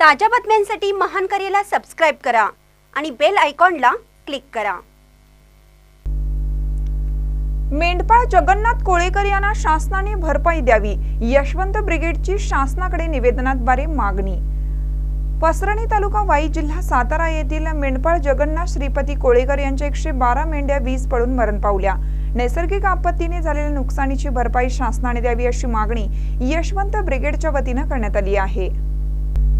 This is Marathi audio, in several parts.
ताज्या बातम्यांसाठी महान करेला सबस्क्राईब करा आणि बेल आयकॉनला क्लिक करा. मेंढपाळ जगन्नाथ कोळेकर यांना शासनाने भरपाई द्यावी. यशवंत ब्रिगेडची शासनाकडे निवेदनाद्वारे मागणी. पसरणी तालुका वाई जिल्हा सातारा येथील मेंढपाळ जगन्नाथ श्रीपती कोळेकर यांच्या एकशे बारा मेंढ्या वीज पडून मरण पावल्या. नैसर्गिक आपत्तीने झालेल्या नुकसानीची भरपाई शासनाने द्यावी अशी मागणी यशवंत ब्रिगेडच्या वतीनं करण्यात आली आहे.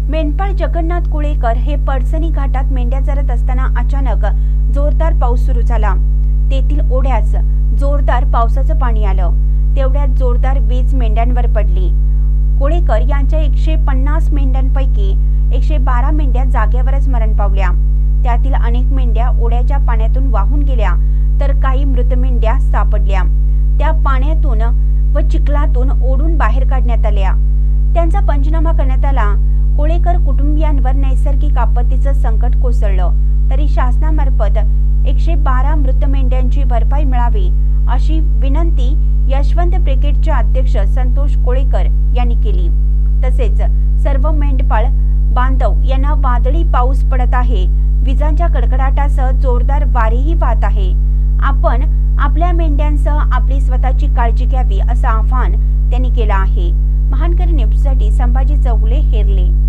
मेंढपाळ जगन्नाथ कुळेकर हे पडसणी घाटात मेंढ्या चरत असताना अचानक जोरदार पाऊस सुरू झाला. तेथील ओढ्यास जोरदार पावसाचं पाणी आलं. तेवढ्यात जोरदार वीज मेंढ्यांवर पडली. कोळेकर यांच्या एकशे पन्नास मेंढ्यांपैकी एकशे बारा मेंढ्या जागेवरच मरण पावल्या. त्यातील अनेक मेंढ्या ओढ्याच्या पाण्यातून वाहून गेल्या तर काही मृत मेंढ्या सापडल्या. त्या पाण्यातून व चिखलातून ओढून बाहेर काढण्यात आल्या. त्यांचा पंचनामा करण्यात आला नैसर्गिक आपत्तीचं संकट कोसळलं. तरी शासनामार्फत एकशे बारा मृत मेंढ्यांची भरपाई मिळावी अशी विनंती यशवंत ब्रिगेडचे अध्यक्ष संतोष कोळेकर यांनी केली. तसेच सर्व मेंढपाळ बांधव यांना वादळी पाऊस पडत आहे. विजांच्या कडकडाटासह जोरदार वारेही वाहत आहे. आपण आपल्या मेंढ्यांसह आपली स्वतःची काळजी घ्यावी असं आवाहन त्यांनी केलं आहे. महानकरी न्यूजसाठी संभाजी चौगुले हेरले.